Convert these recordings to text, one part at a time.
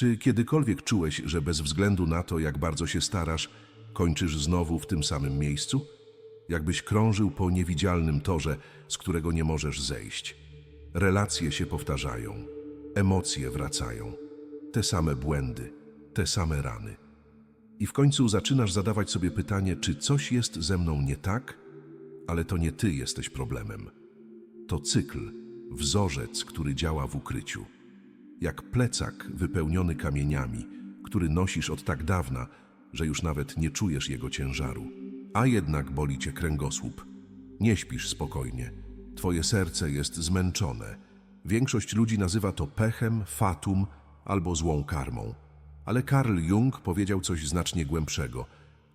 Czy kiedykolwiek czułeś, że bez względu na to, jak bardzo się starasz, kończysz znowu w tym samym miejscu? Jakbyś krążył po niewidzialnym torze, z którego nie możesz zejść. Relacje się powtarzają, emocje wracają, te same błędy, te same rany. I w końcu zaczynasz zadawać sobie pytanie, czy coś jest ze mną nie tak? Ale to nie ty jesteś problemem. To cykl, wzorzec, który działa w ukryciu. Jak plecak wypełniony kamieniami, który nosisz od tak dawna, że już nawet nie czujesz jego ciężaru. A jednak boli cię kręgosłup. Nie śpisz spokojnie. Twoje serce jest zmęczone. Większość ludzi nazywa to pechem, fatum albo złą karmą. Ale Karl Jung powiedział coś znacznie głębszego.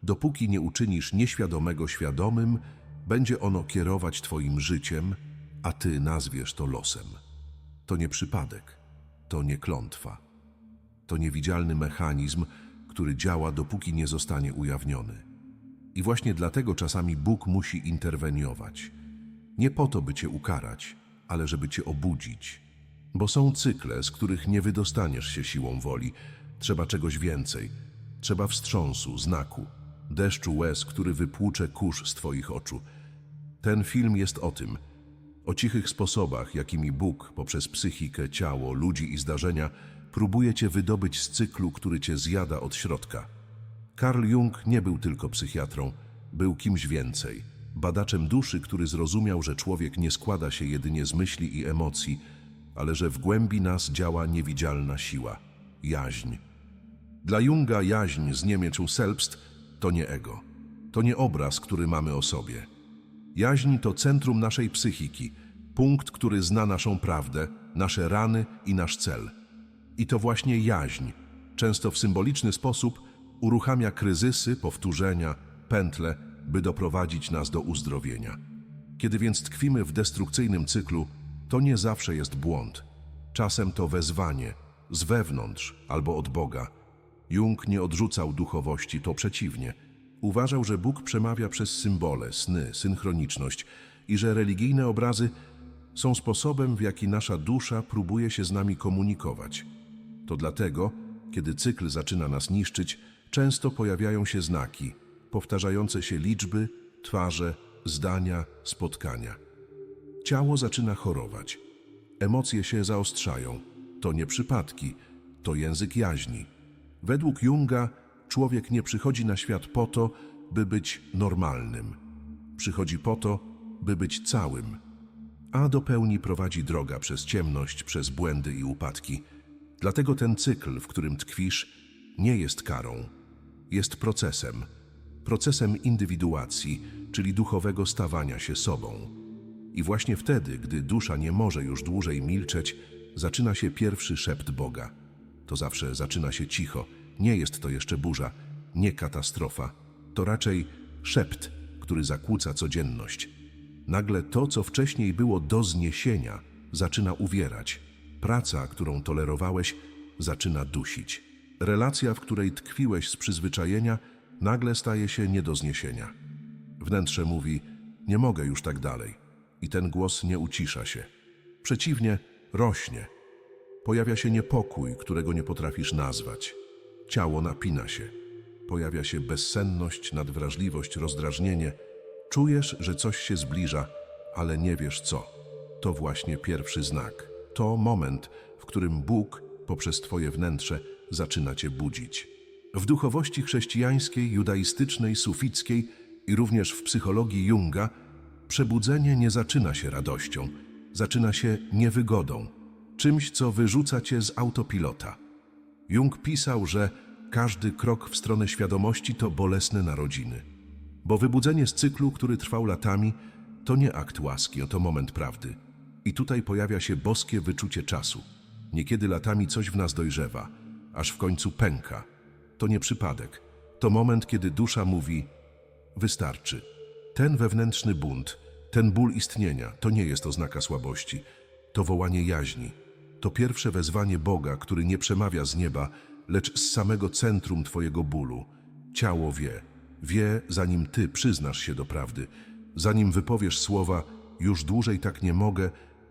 Dopóki nie uczynisz nieświadomego świadomym, będzie ono kierować twoim życiem, a ty nazwiesz to losem. To nie przypadek, to nie klątwa. To niewidzialny mechanizm, który działa, dopóki nie zostanie ujawniony. I właśnie dlatego czasami Bóg musi interweniować. Nie po to, by cię ukarać, ale żeby cię obudzić. Bo są cykle, z których nie wydostaniesz się siłą woli. Trzeba czegoś więcej. Trzeba wstrząsu, znaku, deszczu łez, który wypłucze kurz z twoich oczu. Ten film jest o tym. O cichych sposobach, jakimi Bóg poprzez psychikę, ciało, ludzi i zdarzenia próbuje cię wydobyć z cyklu, który cię zjada od środka. Carl Jung nie był tylko psychiatrą, był kimś więcej. Badaczem duszy, który zrozumiał, że człowiek nie składa się jedynie z myśli i emocji, ale że w głębi nas działa niewidzialna siła jaźń. Dla Junga jaźń z niemieczu selbst to nie ego. To nie obraz, który mamy o sobie. Jaźń to centrum naszej psychiki, punkt, który zna naszą prawdę, nasze rany i nasz cel. I to właśnie jaźń, często w symboliczny sposób, uruchamia kryzysy, powtórzenia, pętle, by doprowadzić nas do uzdrowienia. Kiedy więc tkwimy w destrukcyjnym cyklu, to nie zawsze jest błąd. Czasem to wezwanie, z wewnątrz albo od Boga. Jung nie odrzucał duchowości, to przeciwnie. Uważał, że Bóg przemawia przez symbole, sny, synchroniczność i że religijne obrazy są sposobem, w jaki nasza dusza próbuje się z nami komunikować. To dlatego, kiedy cykl zaczyna nas niszczyć, często pojawiają się znaki, powtarzające się liczby, twarze, zdania, spotkania. Ciało zaczyna chorować. Emocje się zaostrzają. To nie przypadki, to język jaźni. Według Junga człowiek nie przychodzi na świat po to, by być normalnym. Przychodzi po to, by być całym. A do pełni prowadzi droga przez ciemność, przez błędy i upadki. Dlatego ten cykl, w którym tkwisz, nie jest karą, jest procesem. Procesem indywiduacji, czyli duchowego stawania się sobą. I właśnie wtedy, gdy dusza nie może już dłużej milczeć, zaczyna się pierwszy szept Boga. To zawsze zaczyna się cicho. Nie jest to jeszcze burza, nie katastrofa. To raczej szept, który zakłóca codzienność. Nagle to, co wcześniej było do zniesienia, zaczyna uwierać. Praca, którą tolerowałeś, zaczyna dusić. Relacja, w której tkwiłeś z przyzwyczajenia, nagle staje się nie do zniesienia. Wnętrze mówi: Nie mogę już tak dalej. I ten głos nie ucisza się. Przeciwnie, rośnie. Pojawia się niepokój, którego nie potrafisz nazwać. Ciało napina się. Pojawia się bezsenność, nadwrażliwość, rozdrażnienie. Czujesz, że coś się zbliża, ale nie wiesz co. To właśnie pierwszy znak. To moment, w którym Bóg poprzez Twoje wnętrze zaczyna Cię budzić. W duchowości chrześcijańskiej, judaistycznej, sufickiej i również w psychologii Junga przebudzenie nie zaczyna się radością, zaczyna się niewygodą, czymś, co wyrzuca Cię z autopilota. Jung pisał, że każdy krok w stronę świadomości to bolesne narodziny. Bo wybudzenie z cyklu, który trwał latami, to nie akt łaski, to moment prawdy. I tutaj pojawia się boskie wyczucie czasu. Niekiedy latami coś w nas dojrzewa, aż w końcu pęka. To nie przypadek. To moment, kiedy dusza mówi: Wystarczy. Ten wewnętrzny bunt, ten ból istnienia, to nie jest oznaka słabości. To wołanie jaźni. To pierwsze wezwanie Boga, który nie przemawia z nieba, lecz z samego centrum Twojego bólu. Ciało wie. Wie, zanim Ty przyznasz się do prawdy. Zanim wypowiesz słowa, już dłużej tak nie mogę,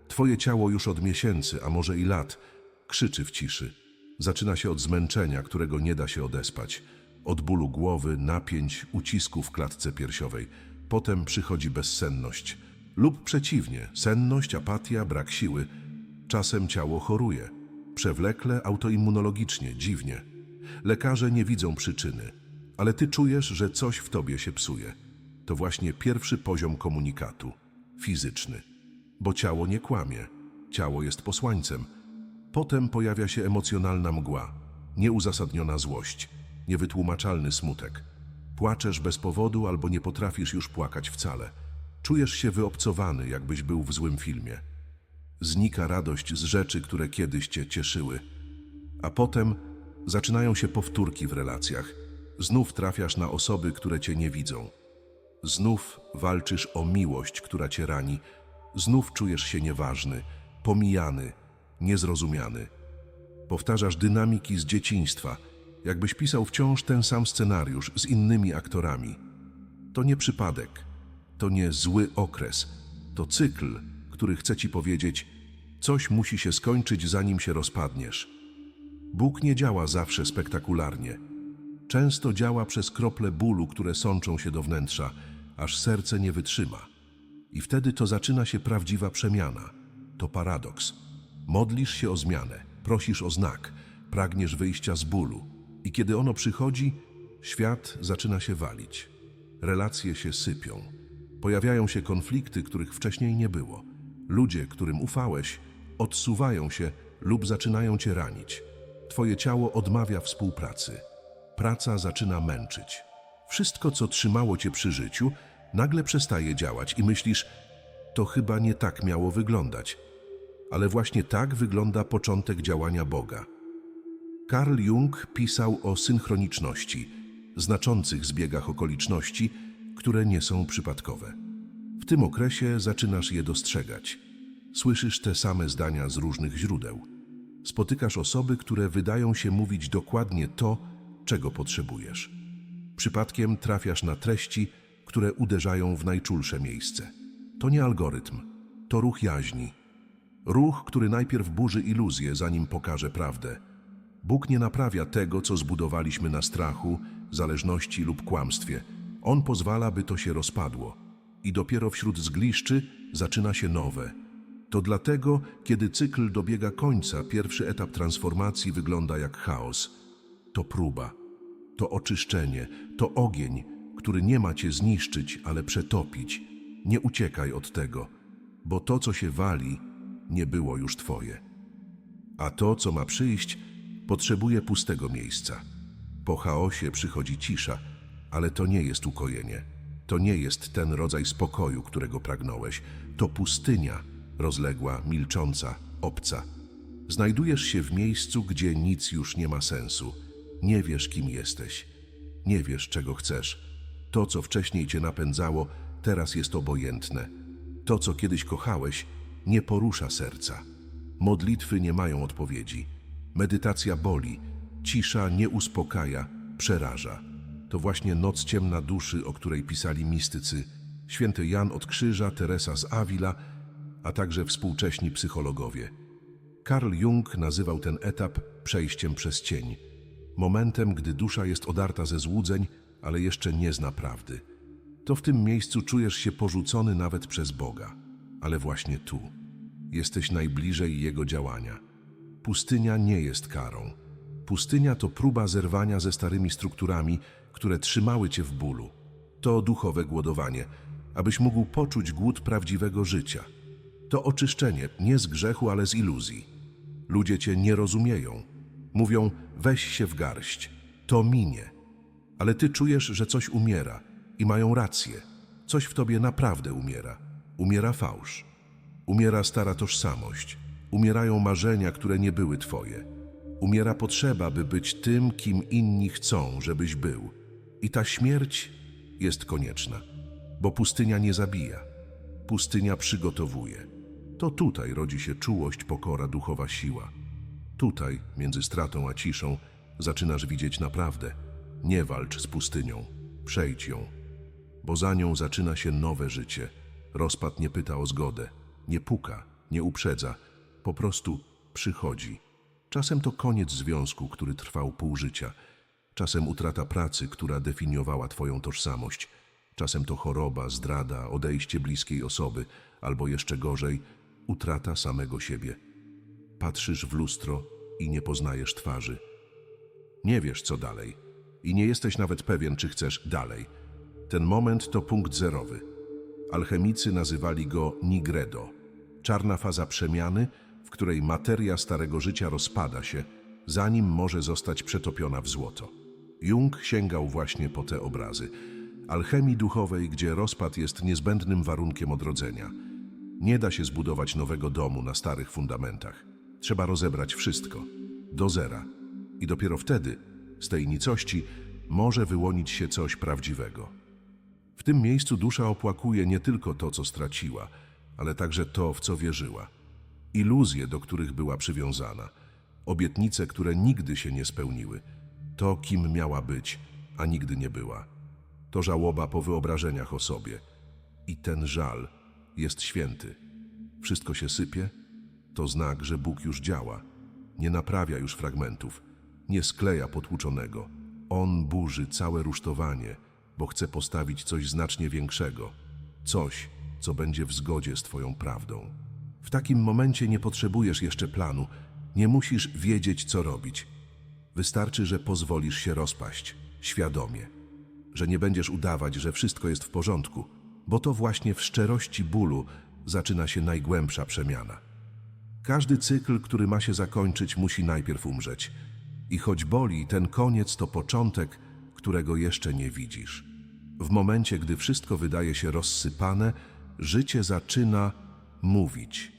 Twoje ciało już od miesięcy, a może i lat, krzyczy w ciszy. Zaczyna się od zmęczenia, którego nie da się odespać, od bólu głowy, napięć, ucisku w klatce piersiowej. Potem przychodzi bezsenność. Lub przeciwnie, senność, apatia, brak siły. Czasem ciało choruje. Przewlekle, autoimmunologicznie, dziwnie. Lekarze nie widzą przyczyny, ale ty czujesz, że coś w tobie się psuje. To właśnie pierwszy poziom komunikatu fizyczny, bo ciało nie kłamie, ciało jest posłańcem. Potem pojawia się emocjonalna mgła, nieuzasadniona złość, niewytłumaczalny smutek. Płaczesz bez powodu albo nie potrafisz już płakać wcale. Czujesz się wyobcowany, jakbyś był w złym filmie. Znika radość z rzeczy, które kiedyś cię cieszyły. A potem zaczynają się powtórki w relacjach. Znów trafiasz na osoby, które cię nie widzą. Znów walczysz o miłość, która cię rani. Znów czujesz się nieważny, pomijany, niezrozumiany. Powtarzasz dynamiki z dzieciństwa, jakbyś pisał wciąż ten sam scenariusz z innymi aktorami. To nie przypadek, to nie zły okres, to cykl, który chce ci powiedzieć: coś musi się skończyć, zanim się rozpadniesz. Bóg nie działa zawsze spektakularnie. Często działa przez krople bólu, które sączą się do wnętrza, aż serce nie wytrzyma. I wtedy to zaczyna się prawdziwa przemiana. To paradoks. Modlisz się o zmianę, prosisz o znak, pragniesz wyjścia z bólu. I kiedy ono przychodzi, świat zaczyna się walić. Relacje się sypią. Pojawiają się konflikty, których wcześniej nie było. Ludzie, którym ufałeś, odsuwają się lub zaczynają cię ranić. Twoje ciało odmawia współpracy. Praca zaczyna męczyć. Wszystko, co trzymało cię przy życiu, nagle przestaje działać i myślisz, to chyba nie tak miało wyglądać. Ale właśnie tak wygląda początek działania Boga. Carl Jung pisał o synchroniczności, znaczących zbiegach okoliczności, które nie są przypadkowe. W tym okresie zaczynasz je dostrzegać. Słyszysz te same zdania z różnych źródeł. Spotykasz osoby, które wydają się mówić dokładnie to, czego potrzebujesz. Przypadkiem trafiasz na treści, które uderzają w najczulsze miejsce. To nie algorytm, to ruch jaźni. Ruch, który najpierw burzy iluzję, zanim pokaże prawdę. Bóg nie naprawia tego, co zbudowaliśmy na strachu, zależności lub kłamstwie. On pozwala, by to się rozpadło. I dopiero wśród zgliszczy zaczyna się nowe. To dlatego, kiedy cykl dobiega końca, pierwszy etap transformacji wygląda jak chaos. To próba, to oczyszczenie, to ogień, który nie ma cię zniszczyć, ale przetopić. Nie uciekaj od tego, bo to, co się wali, nie było już twoje. A to, co ma przyjść, potrzebuje pustego miejsca. Po chaosie przychodzi cisza, ale to nie jest ukojenie. To nie jest ten rodzaj spokoju, którego pragnąłeś. To pustynia, rozległa, milcząca, obca. Znajdujesz się w miejscu, gdzie nic już nie ma sensu. Nie wiesz, kim jesteś. Nie wiesz, czego chcesz. To, co wcześniej cię napędzało, teraz jest obojętne. To, co kiedyś kochałeś, nie porusza serca. Modlitwy nie mają odpowiedzi. Medytacja boli, cisza nie uspokaja, przeraża. To właśnie noc ciemna duszy, o której pisali mistycy, święty Jan od Krzyża, Teresa z Avila, a także współcześni psychologowie. Carl Jung nazywał ten etap przejściem przez cień, momentem, gdy dusza jest odarta ze złudzeń, ale jeszcze nie zna prawdy. To w tym miejscu czujesz się porzucony nawet przez Boga, ale właśnie tu jesteś najbliżej Jego działania. Pustynia nie jest karą. Pustynia to próba zerwania ze starymi strukturami, które trzymały cię w bólu. To duchowe głodowanie, abyś mógł poczuć głód prawdziwego życia. To oczyszczenie nie z grzechu, ale z iluzji. Ludzie cię nie rozumieją. Mówią, weź się w garść. To minie. Ale ty czujesz, że coś umiera i mają rację. Coś w tobie naprawdę umiera. Umiera fałsz. Umiera stara tożsamość. Umierają marzenia, które nie były twoje. Umiera potrzeba, by być tym, kim inni chcą, żebyś był. I ta śmierć jest konieczna, bo pustynia nie zabija. Pustynia przygotowuje. To tutaj rodzi się czułość, pokora, duchowa siła. Tutaj, między stratą a ciszą, zaczynasz widzieć naprawdę. Nie walcz z pustynią, przejdź ją, bo za nią zaczyna się nowe życie. Rozpad nie pyta o zgodę, nie puka, nie uprzedza, po prostu przychodzi. Czasem to koniec związku, który trwał pół życia. Czasem utrata pracy, która definiowała twoją tożsamość. Czasem to choroba, zdrada, odejście bliskiej osoby, albo jeszcze gorzej, utrata samego siebie. Patrzysz w lustro i nie poznajesz twarzy. Nie wiesz, co dalej. I nie jesteś nawet pewien, czy chcesz dalej. Ten moment to punkt zerowy. Alchemicy nazywali go nigredo. Czarna faza przemiany, w której materia starego życia rozpada się, zanim może zostać przetopiona w złoto. Jung sięgał właśnie po te obrazy. Alchemii duchowej, gdzie rozpad jest niezbędnym warunkiem odrodzenia. Nie da się zbudować nowego domu na starych fundamentach. Trzeba rozebrać wszystko, do zera. I dopiero wtedy, z tej nicości, może wyłonić się coś prawdziwego. W tym miejscu dusza opłakuje nie tylko to, co straciła, ale także to, w co wierzyła. Iluzje, do których była przywiązana, obietnice, które nigdy się nie spełniły, to, kim miała być, a nigdy nie była. To żałoba po wyobrażeniach o sobie. I ten żal jest święty. Wszystko się sypie, to znak, że Bóg już działa. Nie naprawia już fragmentów, nie skleja potłuczonego. On burzy całe rusztowanie, bo chce postawić coś znacznie większego. Coś, co będzie w zgodzie z Twoją prawdą. W takim momencie nie potrzebujesz jeszcze planu, nie musisz wiedzieć, co robić. Wystarczy, że pozwolisz się rozpaść, świadomie. Że nie będziesz udawać, że wszystko jest w porządku, bo to właśnie w szczerości bólu zaczyna się najgłębsza przemiana. Każdy cykl, który ma się zakończyć, musi najpierw umrzeć. I choć boli, ten koniec to początek, którego jeszcze nie widzisz. W momencie, gdy wszystko wydaje się rozsypane, życie zaczyna mówić.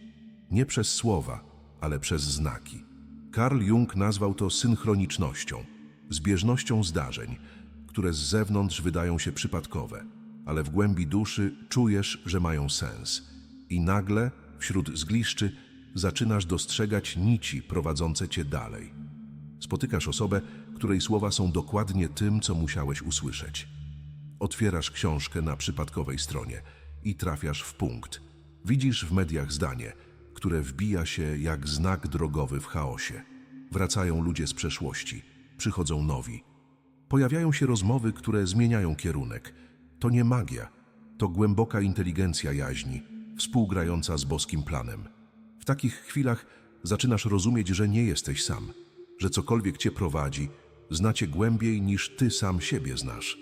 Nie przez słowa, ale przez znaki. Karl Jung nazwał to synchronicznością, zbieżnością zdarzeń, które z zewnątrz wydają się przypadkowe, ale w głębi duszy czujesz, że mają sens. I nagle, wśród zgliszczy, zaczynasz dostrzegać nici prowadzące cię dalej. Spotykasz osobę, której słowa są dokładnie tym, co musiałeś usłyszeć. Otwierasz książkę na przypadkowej stronie i trafiasz w punkt. Widzisz w mediach zdanie, które wbija się jak znak drogowy w chaosie. Wracają ludzie z przeszłości, przychodzą nowi. Pojawiają się rozmowy, które zmieniają kierunek. To nie magia, to głęboka inteligencja jaźni, współgrająca z boskim planem. W takich chwilach zaczynasz rozumieć, że nie jesteś sam, że cokolwiek cię prowadzi, znacie głębiej niż ty sam siebie znasz.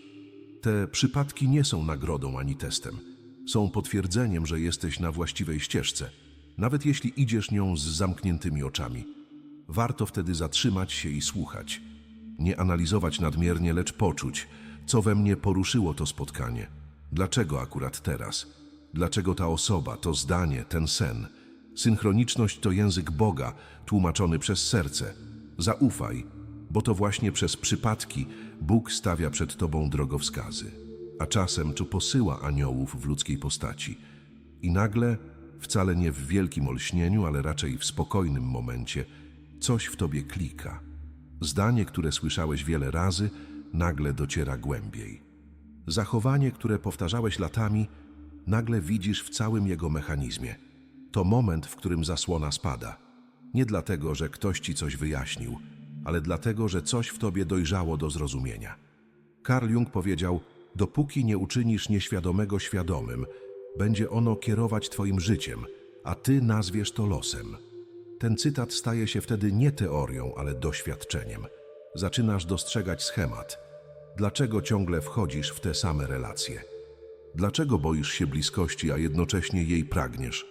Te przypadki nie są nagrodą ani testem. Są potwierdzeniem, że jesteś na właściwej ścieżce, nawet jeśli idziesz nią z zamkniętymi oczami. Warto wtedy zatrzymać się i słuchać. Nie analizować nadmiernie, lecz poczuć, co we mnie poruszyło to spotkanie. Dlaczego akurat teraz? Dlaczego ta osoba, to zdanie, ten sen? Synchroniczność to język Boga, tłumaczony przez serce. Zaufaj, bo to właśnie przez przypadki Bóg stawia przed tobą drogowskazy, a czasem czy posyła aniołów w ludzkiej postaci. I nagle, wcale nie w wielkim olśnieniu, ale raczej w spokojnym momencie, coś w tobie klika. Zdanie, które słyszałeś wiele razy, nagle dociera głębiej. Zachowanie, które powtarzałeś latami, nagle widzisz w całym jego mechanizmie. To moment, w którym zasłona spada. Nie dlatego, że ktoś ci coś wyjaśnił, ale dlatego, że coś w tobie dojrzało do zrozumienia. Karl Jung powiedział: Dopóki nie uczynisz nieświadomego świadomym, będzie ono kierować twoim życiem, a ty nazwiesz to losem. Ten cytat staje się wtedy nie teorią, ale doświadczeniem. Zaczynasz dostrzegać schemat. Dlaczego ciągle wchodzisz w te same relacje? Dlaczego boisz się bliskości, a jednocześnie jej pragniesz?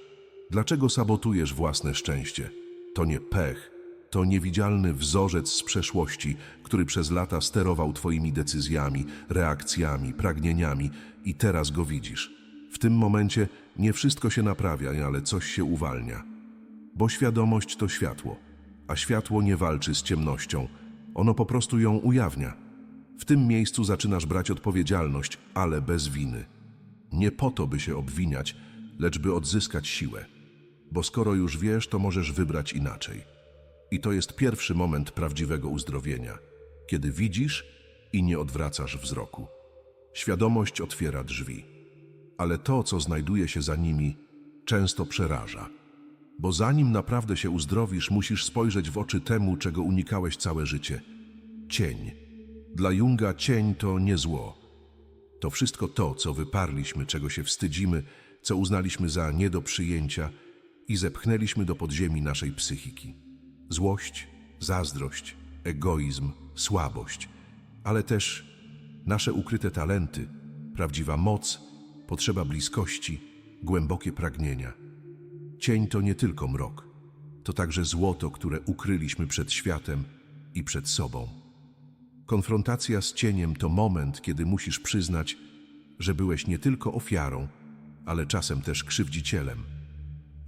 Dlaczego sabotujesz własne szczęście? To nie pech, to niewidzialny wzorzec z przeszłości, który przez lata sterował Twoimi decyzjami, reakcjami, pragnieniami i teraz go widzisz. Tym momencie nie wszystko się naprawia, ale coś się uwalnia. Bo świadomość to światło, a światło nie walczy z ciemnością, ono po prostu ją ujawnia. W tym miejscu zaczynasz brać odpowiedzialność, ale bez winy. Nie po to, by się obwiniać, lecz by odzyskać siłę. Bo skoro już wiesz, to możesz wybrać inaczej. I to jest pierwszy moment prawdziwego uzdrowienia, kiedy widzisz i nie odwracasz wzroku. Świadomość otwiera drzwi, ale to, co znajduje się za nimi, często przeraża. Bo zanim naprawdę się uzdrowisz, musisz spojrzeć w oczy temu, czego unikałeś całe życie. Cień. Dla Junga cień to nie zło. To wszystko to, co wyparliśmy, czego się wstydzimy, co uznaliśmy za nie do przyjęcia i zepchnęliśmy do podziemi naszej psychiki. Złość, zazdrość, egoizm, słabość, ale też nasze ukryte talenty, prawdziwa moc, potrzeba bliskości, głębokie pragnienia. Cień to nie tylko mrok, to także złoto, które ukryliśmy przed światem i przed sobą. Konfrontacja z cieniem to moment, kiedy musisz przyznać, że byłeś nie tylko ofiarą, ale czasem też krzywdzicielem,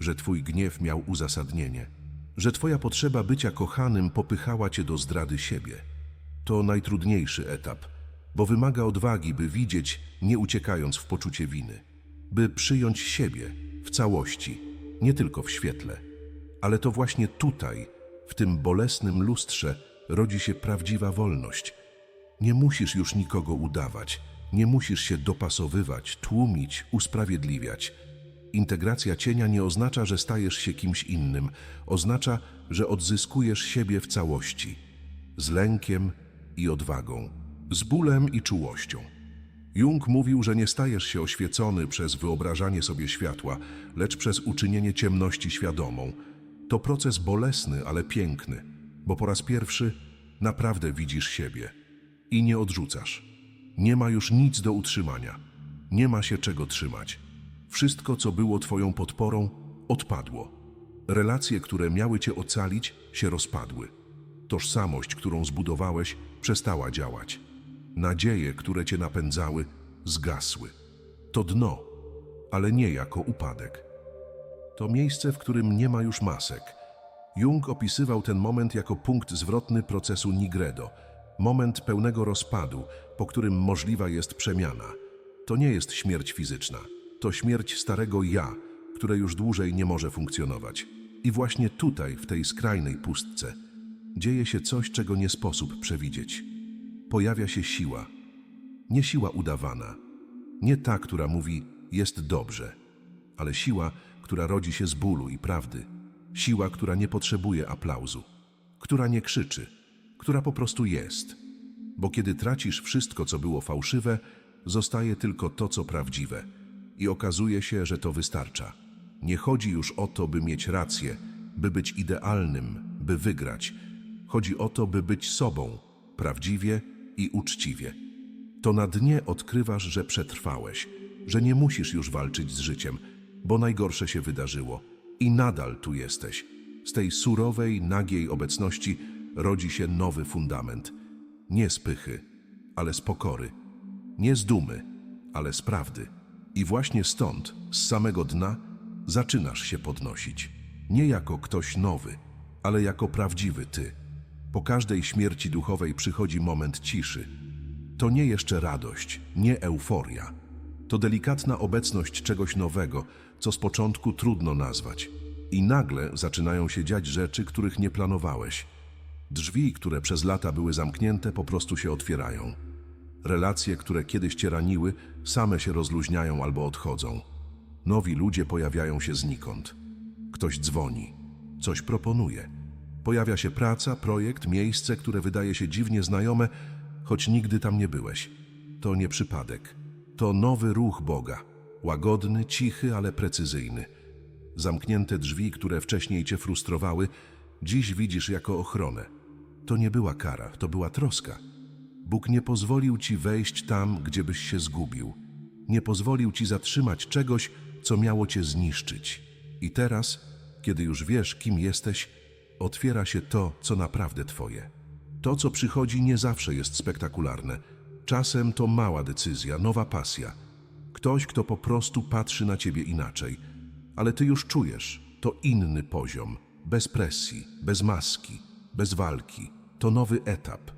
że twój gniew miał uzasadnienie, że twoja potrzeba bycia kochanym popychała cię do zdrady siebie. To najtrudniejszy etap, bo wymaga odwagi, by widzieć, nie uciekając w poczucie winy, by przyjąć siebie w całości, nie tylko w świetle. Ale to właśnie tutaj, w tym bolesnym lustrze, rodzi się prawdziwa wolność. Nie musisz już nikogo udawać, nie musisz się dopasowywać, tłumić, usprawiedliwiać. Integracja cienia nie oznacza, że stajesz się kimś innym, oznacza, że odzyskujesz siebie w całości, z lękiem i odwagą, z bólem i czułością. Jung mówił, że nie stajesz się oświecony przez wyobrażanie sobie światła, lecz przez uczynienie ciemności świadomą. To proces bolesny, ale piękny, bo po raz pierwszy naprawdę widzisz siebie i nie odrzucasz. Nie ma już nic do utrzymania, nie ma się czego trzymać. Wszystko, co było Twoją podporą, odpadło. Relacje, które miały Cię ocalić, się rozpadły. Tożsamość, którą zbudowałeś, przestała działać. Nadzieje, które Cię napędzały, zgasły. To dno, ale nie jako upadek. To miejsce, w którym nie ma już masek. Jung opisywał ten moment jako punkt zwrotny procesu Nigredo, moment pełnego rozpadu, po którym możliwa jest przemiana. To nie jest śmierć fizyczna, to śmierć starego ja, które już dłużej nie może funkcjonować. I właśnie tutaj, w tej skrajnej pustce, dzieje się coś, czego nie sposób przewidzieć. Pojawia się siła. Nie siła udawana, nie ta, która mówi jest dobrze, ale siła, która rodzi się z bólu i prawdy. Siła, która nie potrzebuje aplauzu, która nie krzyczy, która po prostu jest. Bo kiedy tracisz wszystko, co było fałszywe, zostaje tylko to, co prawdziwe. I okazuje się, że to wystarcza. Nie chodzi już o to, by mieć rację, by być idealnym, by wygrać. Chodzi o to, by być sobą, prawdziwie i uczciwie. To na dnie odkrywasz, że przetrwałeś, że nie musisz już walczyć z życiem, bo najgorsze się wydarzyło i nadal tu jesteś. Z tej surowej, nagiej obecności rodzi się nowy fundament. Nie z pychy, ale z pokory. Nie z dumy, ale z prawdy. I właśnie stąd, z samego dna, zaczynasz się podnosić. Nie jako ktoś nowy, ale jako prawdziwy ty. Po każdej śmierci duchowej przychodzi moment ciszy. To nie jeszcze radość, nie euforia. To delikatna obecność czegoś nowego, co z początku trudno nazwać. I nagle zaczynają się dziać rzeczy, których nie planowałeś. Drzwi, które przez lata były zamknięte, po prostu się otwierają. Relacje, które kiedyś cię raniły, same się rozluźniają albo odchodzą. Nowi ludzie pojawiają się znikąd. Ktoś dzwoni, coś proponuje. Pojawia się praca, projekt, miejsce, które wydaje się dziwnie znajome, choć nigdy tam nie byłeś. To nie przypadek. To nowy ruch Boga. Łagodny, cichy, ale precyzyjny. Zamknięte drzwi, które wcześniej cię frustrowały, dziś widzisz jako ochronę. To nie była kara, to była troska. Bóg nie pozwolił ci wejść tam, gdzie byś się zgubił. Nie pozwolił ci zatrzymać czegoś, co miało cię zniszczyć. I teraz, kiedy już wiesz, kim jesteś, otwiera się to, co naprawdę twoje. To, co przychodzi, nie zawsze jest spektakularne. Czasem to mała decyzja, nowa pasja. Ktoś, kto po prostu patrzy na ciebie inaczej. Ale ty już czujesz, to inny poziom, bez presji, bez maski, bez walki. To nowy etap.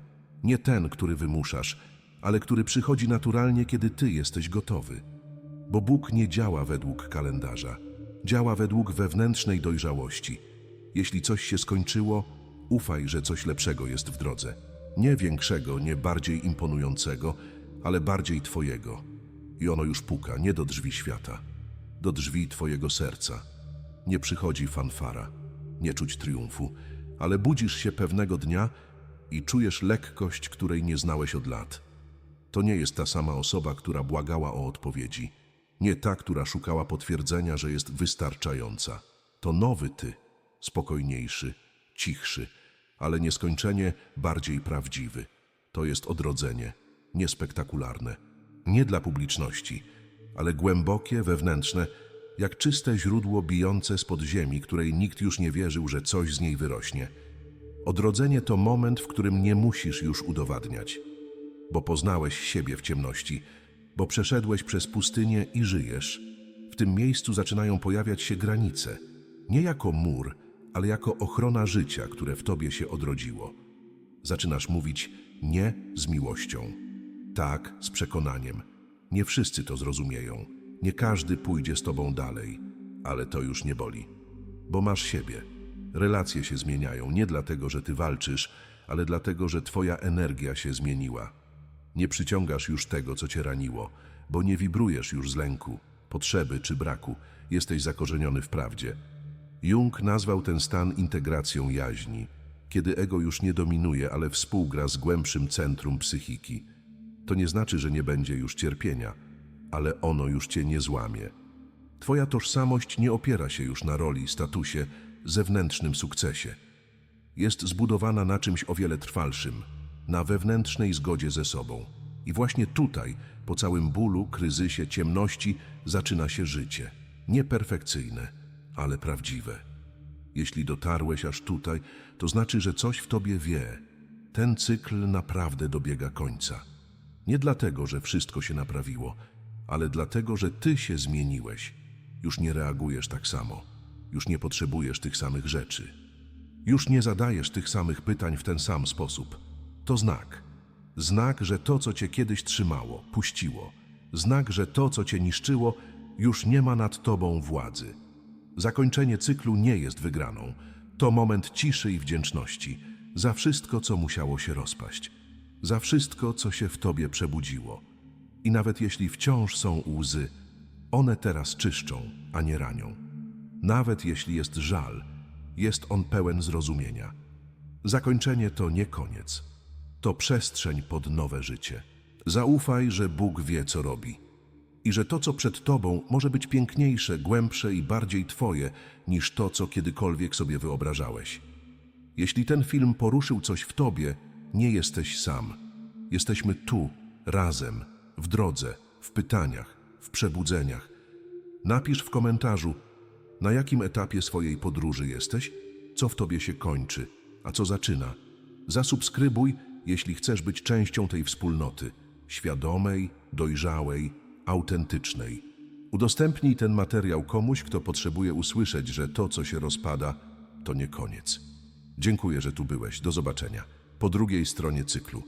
Nie ten, który wymuszasz, ale który przychodzi naturalnie, kiedy ty jesteś gotowy. Bo Bóg nie działa według kalendarza, działa według wewnętrznej dojrzałości. Jeśli coś się skończyło, ufaj, że coś lepszego jest w drodze. Nie większego, nie bardziej imponującego, ale bardziej Twojego. I ono już puka nie do drzwi świata, do drzwi Twojego serca. Nie przychodzi fanfara, nie czuć triumfu, ale budzisz się pewnego dnia i czujesz lekkość, której nie znałeś od lat. To nie jest ta sama osoba, która błagała o odpowiedzi, nie ta, która szukała potwierdzenia, że jest wystarczająca. To nowy ty, spokojniejszy, cichszy, ale nieskończenie bardziej prawdziwy. To jest odrodzenie, niespektakularne, nie dla publiczności, ale głębokie, wewnętrzne, jak czyste źródło bijące spod ziemi, której nikt już nie wierzył, że coś z niej wyrośnie. Odrodzenie to moment, w którym nie musisz już udowadniać, bo poznałeś siebie w ciemności, bo przeszedłeś przez pustynię i żyjesz. W tym miejscu zaczynają pojawiać się granice, nie jako mur, ale jako ochrona życia, które w tobie się odrodziło. Zaczynasz mówić nie z miłością, tak z przekonaniem. Nie wszyscy to zrozumieją, nie każdy pójdzie z tobą dalej, ale to już nie boli, bo masz siebie. Relacje się zmieniają nie dlatego, że ty walczysz, ale dlatego, że twoja energia się zmieniła. Nie przyciągasz już tego, co cię raniło, bo nie wibrujesz już z lęku, potrzeby czy braku. Jesteś zakorzeniony w prawdzie. Jung nazwał ten stan integracją jaźni, kiedy ego już nie dominuje, ale współgra z głębszym centrum psychiki. To nie znaczy, że nie będzie już cierpienia, ale ono już cię nie złamie. Twoja tożsamość nie opiera się już na roli, statusie, zewnętrznym sukcesie. Jest zbudowana na czymś o wiele trwalszym, na wewnętrznej zgodzie ze sobą. I właśnie tutaj, po całym bólu, kryzysie, ciemności, zaczyna się życie. Nieperfekcyjne, ale prawdziwe. Jeśli dotarłeś aż tutaj, to znaczy, że coś w tobie wie. Ten cykl naprawdę dobiega końca. Nie dlatego, że wszystko się naprawiło, ale dlatego, że ty się zmieniłeś. Już nie reagujesz tak samo. Już nie potrzebujesz tych samych rzeczy. Już nie zadajesz tych samych pytań w ten sam sposób. To znak. Znak, że to, co cię kiedyś trzymało, puściło. Znak, że to, co cię niszczyło, już nie ma nad tobą władzy. Zakończenie cyklu nie jest wygraną. To moment ciszy i wdzięczności za wszystko, co musiało się rozpaść, za wszystko, co się w tobie przebudziło. I nawet jeśli wciąż są łzy, one teraz czyszczą, a nie ranią. Nawet jeśli jest żal, jest on pełen zrozumienia. Zakończenie to nie koniec, to przestrzeń pod nowe życie. Zaufaj, że Bóg wie, co robi i że to, co przed tobą, może być piękniejsze, głębsze i bardziej twoje niż to, co kiedykolwiek sobie wyobrażałeś. Jeśli ten film poruszył coś w tobie, nie jesteś sam. Jesteśmy tu, razem, w drodze, w pytaniach, w przebudzeniach. Napisz w komentarzu, na jakim etapie swojej podróży jesteś, co w tobie się kończy, a co zaczyna. Zasubskrybuj, jeśli chcesz być częścią tej wspólnoty, świadomej, dojrzałej, autentycznej. Udostępnij ten materiał komuś, kto potrzebuje usłyszeć, że to, co się rozpada, to nie koniec. Dziękuję, że tu byłeś. Do zobaczenia. Po drugiej stronie cyklu.